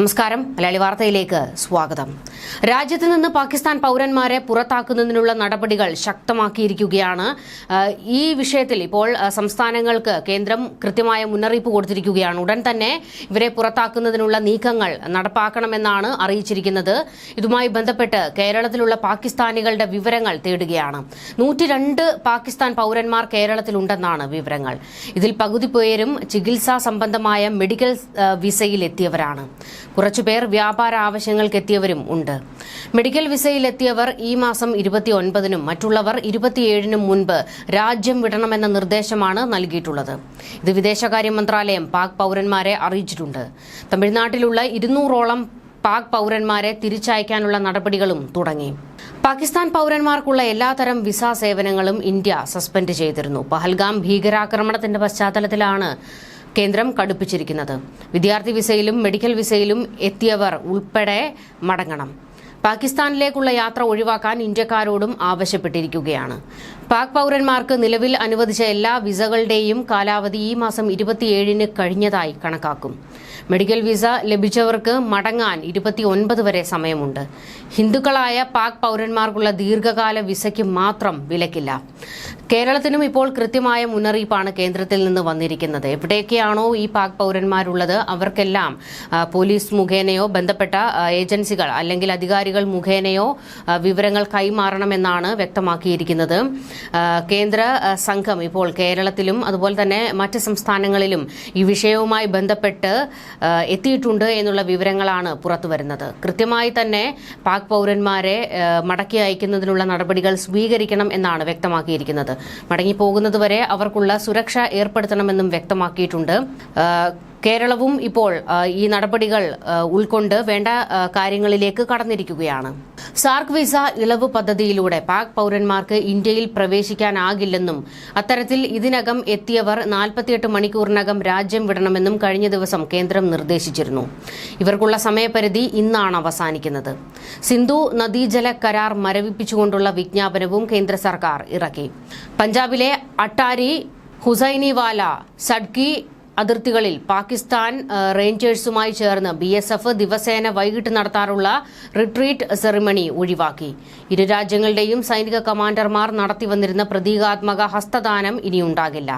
നമസ്കാരം. മലയാളി വാർത്തയിലേക്ക് സ്വാഗതം. രാജ്യത്ത് നിന്ന് പാകിസ്ഥാൻ പൗരന്മാരെ പുറത്താക്കുന്നതിനുള്ള നടപടികൾ ശക്തമാക്കിയിരിക്കുകയാണ്. ഈ വിഷയത്തിൽ ഇപ്പോൾ സംസ്ഥാനങ്ങൾക്ക് കേന്ദ്രം കൃത്യമായ മുന്നറിയിപ്പ് കൊടുത്തിരിക്കുകയാണ്. ഉടൻ തന്നെ ഇവരെ പുറത്താക്കുന്നതിനുള്ള നീക്കങ്ങൾ നടപ്പാക്കണമെന്നാണ് അറിയിച്ചിരിക്കുന്നത്. ഇതുമായി ബന്ധപ്പെട്ട് കേരളത്തിലുള്ള പാകിസ്ഥാനികളുടെ വിവരങ്ങൾ തേടുകയാണ്. നൂറ്റി രണ്ട് പാകിസ്ഥാൻ പൗരന്മാർ കേരളത്തിലുണ്ടെന്നാണ് വിവരങ്ങൾ. ഇതിൽ പകുതി പേരും ചികിത്സാ സംബന്ധമായ മെഡിക്കൽ വിസയിലെത്തിയവരാണ്. കുറച്ചുപേർ വ്യാപാര ആവശ്യങ്ങൾക്കെത്തിയവരും ഉണ്ട്. മെഡിക്കൽ വിസയിലെത്തിയവർ ഈ മാസം ഇരുപത്തിയൊൻപതിനും മറ്റുള്ളവർ ഇരുപത്തിയേഴിനും മുൻപ് രാജ്യം വിടണമെന്ന നിർദ്ദേശമാണ് നൽകിയിട്ടുള്ളത്. ഇത് വിദേശകാര്യ മന്ത്രാലയം പാക് പൗരന്മാരെ അറിയിച്ചിട്ടുണ്ട്. തമിഴ്നാട്ടിലുള്ള ഇരുന്നൂറോളം പാക് പൗരന്മാരെ തിരിച്ചയക്കാനുള്ള നടപടികളും തുടങ്ങി. പാകിസ്ഥാൻ പൗരന്മാർക്കുള്ള എല്ലാതരം വിസ സേവനങ്ങളും ഇന്ത്യ സസ്പെൻഡ് ചെയ്തിരുന്നു. പഹൽഗാം ഭീകരാക്രമണത്തിന്റെ പശ്ചാത്തലത്തിലാണ് കേന്ദ്രം കടുപ്പിച്ചിരിക്കുന്നത്. വിദ്യാർത്ഥി വിസയിലും മെഡിക്കൽ വിസയിലും എത്തിയവർ ഉൾപ്പെടെ മടങ്ങണം. പാകിസ്ഥാനിലേക്കുള്ള യാത്ര ഒഴിവാക്കാൻ ഇന്ത്യക്കാരോടും ആവശ്യപ്പെട്ടിരിക്കുകയാണ്. പാക് പൗരന്മാർക്ക് നിലവിൽ അനുവദിച്ച എല്ലാ വിസകളുടെയും കാലാവധി ഈ മാസം ഇരുപത്തിയേഴിന് കഴിഞ്ഞതായി കണക്കാക്കും. മെഡിക്കൽ വിസ ലഭിച്ചവർക്ക് മടങ്ങാൻ ഇരുപത്തിയൊൻപത് വരെ സമയമുണ്ട്. ഹിന്ദുക്കളായ പാക് പൗരന്മാർക്കുള്ള ദീർഘകാല വിസയ്ക്ക് മാത്രം വിലക്കില്ല. കേരളത്തിനും ഇപ്പോൾ കൃത്യമായ മുന്നറിയിപ്പാണ് കേന്ദ്രത്തിൽ നിന്ന് വന്നിരിക്കുന്നത്. എവിടെയൊക്കെയാണോ ഈ പാക് പൗരന്മാരുള്ളത് അവർക്കെല്ലാം പോലീസ് മുഖേനയോ ബന്ധപ്പെട്ട ഏജൻസികൾ അല്ലെങ്കിൽ അധികാരികൾ മുഖേനയോ വിവരങ്ങൾ കൈമാറണമെന്നാണ് വ്യക്തമാക്കിയിരിക്കുന്നത്. കേന്ദ്ര സംഘം ഇപ്പോൾ കേരളത്തിലും അതുപോലെ തന്നെ മറ്റ് സംസ്ഥാനങ്ങളിലും ഈ വിഷയവുമായി ബന്ധപ്പെട്ട് എത്തിയിട്ടുണ്ട് എന്നുള്ള വിവരങ്ങളാണ് പുറത്തുവരുന്നത് കൃത്യമായി തന്നെ പാക് പൗരന്മാരെ മടക്കി അയക്കുന്നതിനുള്ള നടപടികൾ സ്വീകരിക്കണം എന്നാണ് വ്യക്തമാക്കിയിരിക്കുന്നത്. മടങ്ങിപ്പോകുന്നതുവരെ അവർക്കുള്ള സുരക്ഷ ഏർപ്പെടുത്തണമെന്നും വ്യക്തമാക്കിയിട്ടുണ്ട്. കേരളവും ഇപ്പോൾ ഈ നടപടികൾ ഉൾക്കൊണ്ട് വേണ്ട കാര്യങ്ങളിലേക്ക് കടന്നിരിക്കുകയാണ്. സാർക്ക് വിസ ഇളവ് പദ്ധതിയിലൂടെ പാക് പൗരന്മാർക്ക് ഇന്ത്യയിൽ പ്രവേശിക്കാനാകില്ലെന്നും അത്തരത്തിൽ ഇതിനകം എത്തിയവർ നാൽപ്പത്തിയെട്ട് മണിക്കൂറിനകം രാജ്യം വിടണമെന്നും കഴിഞ്ഞ ദിവസം കേന്ദ്രം നിർദ്ദേശിച്ചിരുന്നു. ഇവർക്കുള്ള സമയപരിധി ഇന്നാണ് അവസാനിക്കുന്നത്. സിന്ധു നദീജല കരാർ മരവിപ്പിച്ചുകൊണ്ടുള്ള വിജ്ഞാപനവും കേന്ദ്ര സർക്കാർ ഇറക്കി. പഞ്ചാബിലെ അട്ടാരി ഹുസൈനിവാല സഡ്കി അതിർത്തികളിൽ പാകിസ്ഥാൻ റേഞ്ചേഴ്സുമായി ചേർന്ന് ബി എസ് എഫ് ദിവസേന വൈകിട്ട് നടത്താറുള്ള റിട്രീറ്റ് സെറിമണി ഒഴിവാക്കി. ഇരു രാജ്യങ്ങളുടെയും സൈനിക കമാൻഡർമാർ നടത്തിവന്നിരുന്ന പ്രതീകാത്മക ഹസ്തദാനം ഇനിയുണ്ടാകില്ല.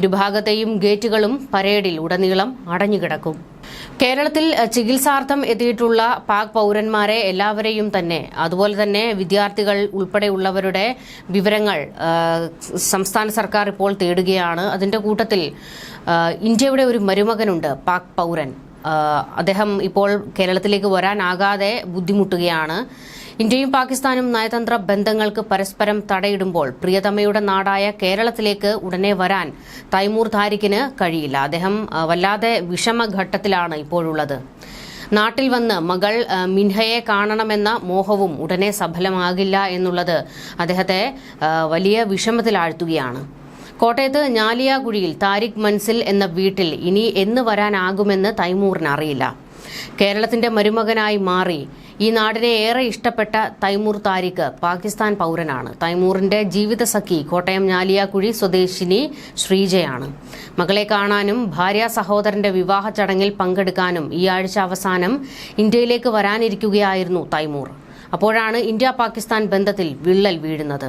ഇരുഭാഗത്തെയും ഗേറ്റുകളും പരേഡിൽ ഉടനീളം അടഞ്ഞുകിടക്കും. കേരളത്തിൽ ചികിത്സാർത്ഥം എത്തിയിട്ടുള്ള പാക് പൗരന്മാരെ എല്ലാവരെയും തന്നെ അതുപോലെ തന്നെ വിദ്യാർത്ഥികൾ ഉൾപ്പെടെയുള്ളവരുടെ വിവരങ്ങൾ സംസ്ഥാന സർക്കാർ ഇപ്പോൾ തേടുകയാണ്. അതിന്റെ കൂട്ടത്തിൽ ഇന്ത്യയുടെ ഒരു മരുമകനുണ്ട് പാക് പൗരൻ. അദ്ദേഹം ഇപ്പോൾ കേരളത്തിലേക്ക് വരാനാകാതെ ബുദ്ധിമുട്ടുകയാണ്. ഇന്ത്യയും പാകിസ്ഥാനും നയതന്ത്ര ബന്ധങ്ങൾക്ക് പരസ്പരം തടയിടുമ്പോൾ പ്രിയതമയുടെ നാടായ കേരളത്തിലേക്ക് ഉടനെ വരാൻ തൈമൂർ താരിഖിന് കഴിയില്ല. അദ്ദേഹം വല്ലാതെ വിഷമഘട്ടത്തിലാണ് ഇപ്പോഴുള്ളത്. നാട്ടിൽ വന്ന് മകൾ മിൻഹയെ കാണണമെന്ന മോഹവും ഉടനെ സഫലമാകില്ല എന്നുള്ളത് അദ്ദേഹത്തെ വലിയ വിഷമത്തിലാഴ്ത്തുകയാണ്. കോട്ടയത്ത് ഞാലിയാകുഴിയിൽ താരിഖ് മൻസിൽ എന്ന വീട്ടിൽ ഇനി എന്ന് വരാനാകുമെന്ന് തൈമൂറിന് അറിയില്ല. കേരളത്തിന്റെ മരുമകനായി മാറി ഈ നാടിനെ ഏറെ ഇഷ്ടപ്പെട്ട തൈമൂർ താരിഖ് പാകിസ്ഥാൻ പൗരനാണ്. തൈമൂറിന്റെ ജീവിത സഖി കോട്ടയം ഞാലിയാക്കുഴി സ്വദേശിനി ശ്രീജയാണ്. മകളെ കാണാനും ഭാര്യ സഹോദരന്റെ വിവാഹ ചടങ്ങിൽ പങ്കെടുക്കാനും ഈ ആഴ്ച അവസാനം ഇന്ത്യയിലേക്ക് വരാനിരിക്കുകയായിരുന്നു തൈമൂർ. അപ്പോഴാണ് ഇന്ത്യ പാകിസ്ഥാൻ ബന്ധത്തിൽ വിള്ളൽ വീഴുന്നത്.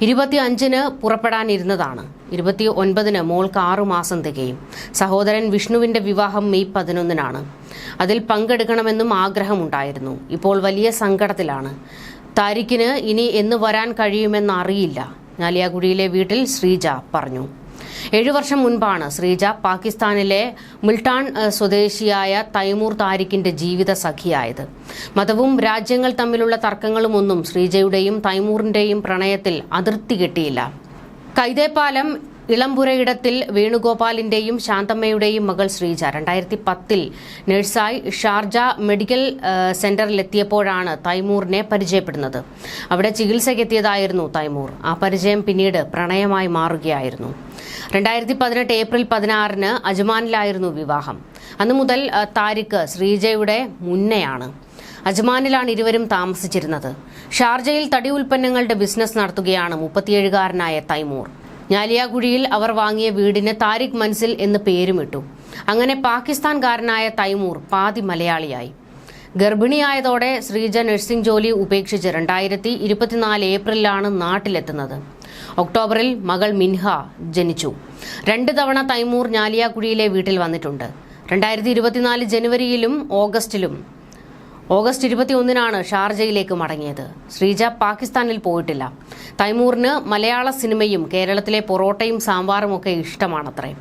ഇരുപത്തി അഞ്ചിന് പുറപ്പെടാനിരുന്നതാണ്. ഇരുപത്തി ഒൻപതിന് മോൾക്ക് ആറു മാസം തികയും. സഹോദരൻ വിഷ്ണുവിന്റെ വിവാഹം മെയ് പതിനൊന്നിനാണ്. അതിൽ പങ്കെടുക്കണമെന്നും ആഗ്രഹമുണ്ടായിരുന്നു. ഇപ്പോൾ വലിയ സങ്കടത്തിലാണ്. താരിഖിന് ഇനി എന്ന് വരാൻ കഴിയുമെന്ന് അറിയില്ല. ഞാലിയാകുടിയിലെ വീട്ടിൽ ശ്രീജ പറഞ്ഞു. ഏഴു വർഷം മുൻപാണ് ശ്രീജ പാകിസ്ഥാനിലെ മുൾട്ടാൻ സ്വദേശിയായ തൈമൂർ താരിഖിന്റെ ജീവിത സഖിയായത്. മതവും രാജ്യങ്ങൾ തമ്മിലുള്ള തർക്കങ്ങളുമൊന്നും ശ്രീജയുടെയും തൈമൂറിന്റെയും പ്രണയത്തിൽ അതിർത്തി കെട്ടിയില്ല. കൈതേപ്പാലം ഇളംപുരയിടത്തിൽ വേണുഗോപാലിന്റെയും ശാന്തമ്മയുടെയും മകൾ ശ്രീജ. രണ്ടായിരത്തി പത്തിൽ നഴ്സായി ഷാർജ മെഡിക്കൽ സെന്ററിലെത്തിയപ്പോഴാണ് തൈമൂറിനെ പരിചയപ്പെടുന്നത്. അവിടെ ചികിത്സയ്ക്കെത്തിയതായിരുന്നു തൈമൂർ. ആ പരിചയം പിന്നീട് പ്രണയമായി മാറുകയായിരുന്നു. രണ്ടായിരത്തി പതിനെട്ട് ഏപ്രിൽ പതിനാറിന് അജ്മാനിലായിരുന്നു വിവാഹം. അന്നു മുതൽ താരിഖ് ശ്രീജയുടെ മുന്നെയാണ്. അജ്മാനിലാണ് ഇരുവരും താമസിച്ചിരുന്നത്. ഷാർജയിൽ തടി ഉൽപ്പന്നങ്ങളുടെ ബിസിനസ് നടത്തുകയാണ് മുപ്പത്തിയേഴുകാരനായ തൈമൂർ. ഞാലിയാകുഴിയിൽ അവർ വാങ്ങിയ വീടിന് താരിഖ് മൻസിൽ എന്ന് പേരുമിട്ടു. അങ്ങനെ പാകിസ്ഥാൻകാരനായ തൈമൂർ പാതി മലയാളിയായി. ഗർഭിണിയായതോടെ ശ്രീജ നഴ്സിംഗ് ജോലി ഉപേക്ഷിച്ച് രണ്ടായിരത്തി ഇരുപത്തിനാല് ഏപ്രിലാണ് നാട്ടിലെത്തുന്നത്. ഒക്ടോബറിൽ മകൾ മിൻഹ ജനിച്ചു. രണ്ട് തവണ തൈമൂർ ഞാലിയാക്കുഴിയിലെ വീട്ടിൽ വന്നിട്ടുണ്ട്. രണ്ടായിരത്തി ഇരുപത്തിനാല് ജനുവരിയിലും ഓഗസ്റ്റിലും ഓഗസ്റ്റ് ഇരുപത്തിയൊന്നിനാണ് ഷാർജയിലേക്ക് മടങ്ങിയത്. ശ്രീജ പാകിസ്ഥാനിൽ പോയിട്ടില്ല. തൈമൂറിന് മലയാള സിനിമയും കേരളത്തിലെ പൊറോട്ടയും സാമ്പാറും ഒക്കെ ഇഷ്ടമാണത്രേ.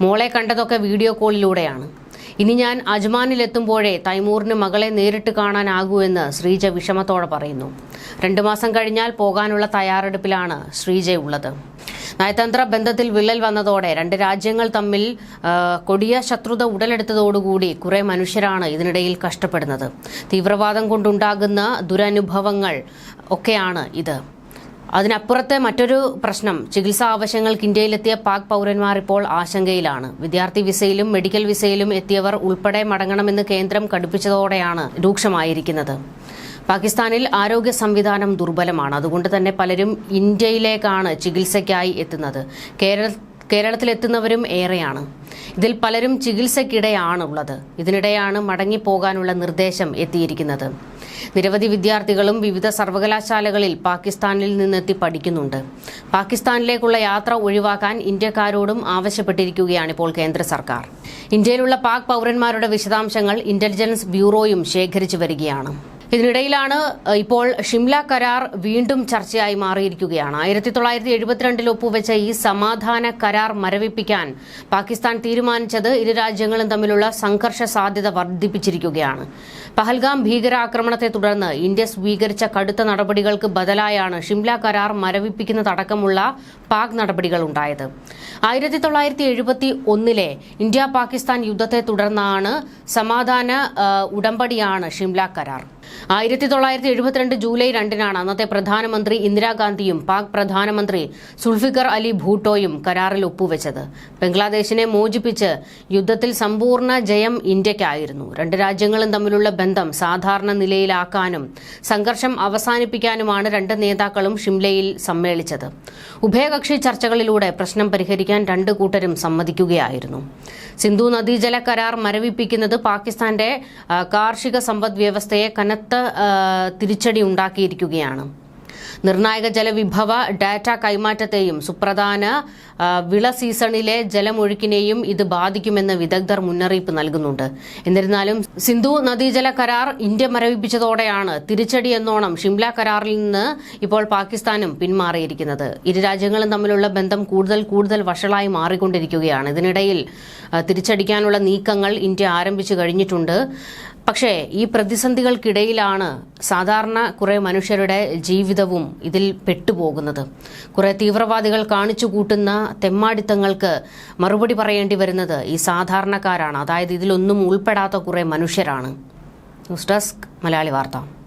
മോളെ കണ്ടതൊക്കെ വീഡിയോ കോളിലൂടെയാണ്. ഇനി ഞാൻ അജ്മാനിലെത്തുമ്പോഴേ തൈമൂറിന് മകളെ നേരിട്ട് കാണാനാകൂ എന്ന് ശ്രീജ വിഷമത്തോടെ പറയുന്നു. രണ്ടു മാസം കഴിഞ്ഞാൽ പോകാനുള്ള തയ്യാറെടുപ്പിലാണ് ശ്രീജയുള്ളത്. നയതന്ത്ര ബന്ധത്തിൽ വിള്ളൽ വന്നതോടെ രണ്ട് രാജ്യങ്ങൾ തമ്മിൽ കൊടിയ ശത്രുത ഉടലെടുത്തതോടുകൂടി കുറെ മനുഷ്യരാണ് ഇതിനിടയിൽ കഷ്ടപ്പെടുന്നത്. തീവ്രവാദം കൊണ്ടുണ്ടാകുന്ന ദുരനുഭവങ്ങൾ ഒക്കെയാണ് ഇത്. അതിനപ്പുറത്തെ മറ്റൊരു പ്രശ്നം ചികിത്സാ ആവശ്യങ്ങൾക്ക് ഇന്ത്യയിലെത്തിയ പാക് പൗരന്മാർ ഇപ്പോൾ ആശങ്കയിലാണ്. വിദ്യാർത്ഥി വിസയിലും മെഡിക്കൽ വിസയിലും എത്തിയവർ ഉൾപ്പെടെ മടങ്ങണമെന്ന് കേന്ദ്രം കടുപ്പിച്ചതോടെയാണ് രൂക്ഷമായിരിക്കുന്നത്. പാകിസ്ഥാനിൽ ആരോഗ്യ സംവിധാനം ദുർബലമാണ്. അതുകൊണ്ട് തന്നെ പലരും ഇന്ത്യയിലേക്കാണ് ചികിത്സയ്ക്കായി എത്തുന്നത്. കേരള കേരളത്തിലെത്തുന്നവരും ഏറെയാണ്. ഇതിൽ പലരും ചികിത്സയ്ക്കിടെയാണ് ഉള്ളത് ഇതിനിടെയാണ് മടങ്ങിപ്പോകാനുള്ള നിർദ്ദേശം എത്തിയിരിക്കുന്നത്. നിരവധി വിദ്യാർത്ഥികളും വിവിധ സർവകലാശാലകളിൽ പാകിസ്ഥാനിൽ നിന്നെത്തി പഠിക്കുന്നുണ്ട്. പാകിസ്ഥാനിലേക്കുള്ള യാത്ര ഒഴിവാക്കാൻ ഇന്ത്യക്കാരോടും ആവശ്യപ്പെട്ടിരിക്കുകയാണ് ഇപ്പോൾ കേന്ദ്ര സർക്കാർ. ഇന്ത്യയിലുള്ള പാക് പൗരന്മാരുടെ വിശദാംശങ്ങൾ ഇന്റലിജൻസ് ബ്യൂറോയും ശേഖരിച്ചു വരികയാണ്. ഇതിനിടയിലാണ് ഇപ്പോൾ ഷിംല കരാർ വീണ്ടും ചർച്ചയായി മാറിയിരിക്കുകയാണ്. ആയിരത്തി തൊള്ളായിരത്തി എഴുപത്തിരണ്ടിൽ ഒപ്പുവെച്ച ഈ സമാധാന കരാർ മരവിപ്പിക്കാൻ പാകിസ്ഥാൻ തീരുമാനിച്ചത് ഇരു രാജ്യങ്ങളും തമ്മിലുള്ള സംഘർഷ സാധ്യത വർദ്ധിപ്പിച്ചിരിക്കുകയാണ്. പഹൽഗാം ഭീകരാക്രമണത്തെ തുടർന്ന് ഇന്ത്യ സ്വീകരിച്ച കടുത്ത നടപടികൾക്ക് ബദലായാണ് ഷിംല കരാർ മരവിപ്പിക്കുന്നതടക്കമുള്ള പാക് നടപടികൾ ഉണ്ടായത്. ആയിരത്തി തൊള്ളായിരത്തി എഴുപത്തി ഒന്നിലെ ഇന്ത്യ പാകിസ്ഥാൻ യുദ്ധത്തെ തുടർന്നാണ് സമാധാന ഉടമ്പടിയാണ് ഷിംല കരാർ. ആയിരത്തി തൊള്ളായിരത്തി എഴുപത്തിരണ്ട് ജൂലൈ രണ്ടിനാണ് അന്നത്തെ പ്രധാനമന്ത്രി ഇന്ദിരാഗാന്ധിയും പാക് പ്രധാനമന്ത്രി സുൽഫിക്കർ അലി ഭൂട്ടോയും കരാറിൽ ഒപ്പുവെച്ചത്. ബംഗ്ലാദേശിനെ മോചിപ്പിച്ച് യുദ്ധത്തിൽ സമ്പൂർണ ജയം ഇന്ത്യയ്ക്കായിരുന്നു രണ്ട് രാജ്യങ്ങളും തമ്മിലുള്ള ബന്ധം സാധാരണ നിലയിലാക്കാനും സംഘർഷം അവസാനിപ്പിക്കാനുമാണ് രണ്ട് നേതാക്കളും ഷിംലയിൽ സമ്മേളിച്ചത്. ഉഭയകക്ഷി ചർച്ചകളിലൂടെ പ്രശ്നം പരിഹരിക്കാൻ രണ്ട് കൂട്ടരും സമ്മതിക്കുകയായിരുന്നു. സിന്ധു നദീജല കരാർ മരവിപ്പിക്കുന്നത് പാകിസ്ഥാന്റെ കാർഷിക സമ്പദ് വ്യവസ്ഥയെ കനത്ത ആ, തിരിച്ചടി ഉണ്ടാക്കിയിരിക്കുകയാണ്. നിർണായക ജലവിഭവ ഡാറ്റ കൈമാറ്റത്തെയും സുപ്രധാന വിള സീസണിലെ ജലമൊഴുക്കിനെയും ഇത് ബാധിക്കുമെന്ന് വിദഗ്ധർ മുന്നറിയിപ്പ് നൽകുന്നുണ്ട്. എന്നിരുന്നാലും സിന്ധു നദീജല കരാർ ഇന്ത്യ മരവിപ്പിച്ചതോടെയാണ് തിരിച്ചടി എന്നോണം ഷിംല കരാറിൽ നിന്ന് ഇപ്പോൾ പാകിസ്ഥാനും പിന്മാറിയിരിക്കുന്നത്. ഇരു രാജ്യങ്ങളും തമ്മിലുള്ള ബന്ധം കൂടുതൽ കൂടുതൽ വഷളായി മാറിക്കൊണ്ടിരിക്കുകയാണ്. ഇതിനിടയിൽ തിരിച്ചടിക്കാനുള്ള നീക്കങ്ങൾ ഇന്ത്യ ആരംഭിച്ചു കഴിഞ്ഞിട്ടുണ്ട്. പക്ഷേ ഈ പ്രതിസന്ധികൾക്കിടയിലാണ് സാധാരണ കുറെ മനുഷ്യരുടെ ജീവിതവും ഇതിൽ പെട്ടുപോകുന്നത്. കുറെ തീവ്രവാദികൾ കാണിച്ചു കൂട്ടുന്ന തെമ്മാടിത്തങ്ങൾക്ക് മറുപടി പറയേണ്ടി വരുന്നത് ഈ സാധാരണക്കാരാണ്. അതായത് ഇതിലൊന്നും ഉൾപ്പെടാത്ത കുറെ മനുഷ്യരാണ്. ന്യൂസ് ഡെസ്ക് മലയാളി വാർത്ത.